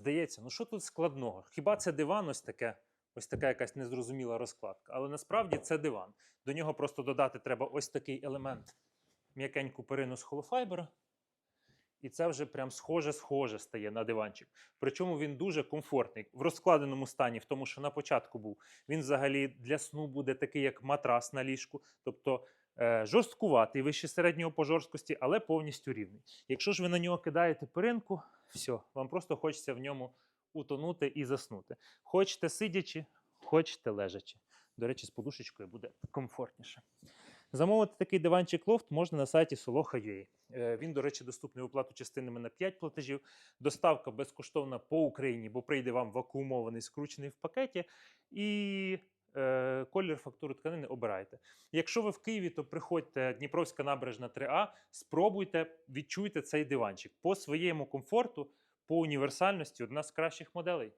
Здається, ну що тут складного? Хіба це диван ось таке? Ось така якась незрозуміла розкладка. Але насправді це диван. До нього просто додати треба ось такий елемент м'якеньку перину з холофайбера. І це вже прям схоже-схоже стає на диванчик. Причому він дуже комфортний в розкладеному стані, в тому, що на початку був. Він взагалі для сну буде такий, як матрас на ліжку, тобто жорсткуватий, вище середнього по жорсткості, але повністю рівний. Якщо ж ви на нього кидаєте перинку, все, вам просто хочеться в ньому утонути і заснути. Хочете сидячи, хочете лежачи. До речі, з подушечкою буде комфортніше. Замовити такий диванчик лофт можна на сайті Soloha.ua. Е, Він, до речі, доступний у плату частинами на 5 платежів. Доставка безкоштовна по Україні, бо прийде вам вакуумований, скручений в пакеті. І е, колір фактури тканини обирайте. Якщо ви в Києві, то приходьте Дніпровська набережна 3А, спробуйте, відчуйте цей диванчик по своєму комфорту, по універсальності одна з кращих моделей.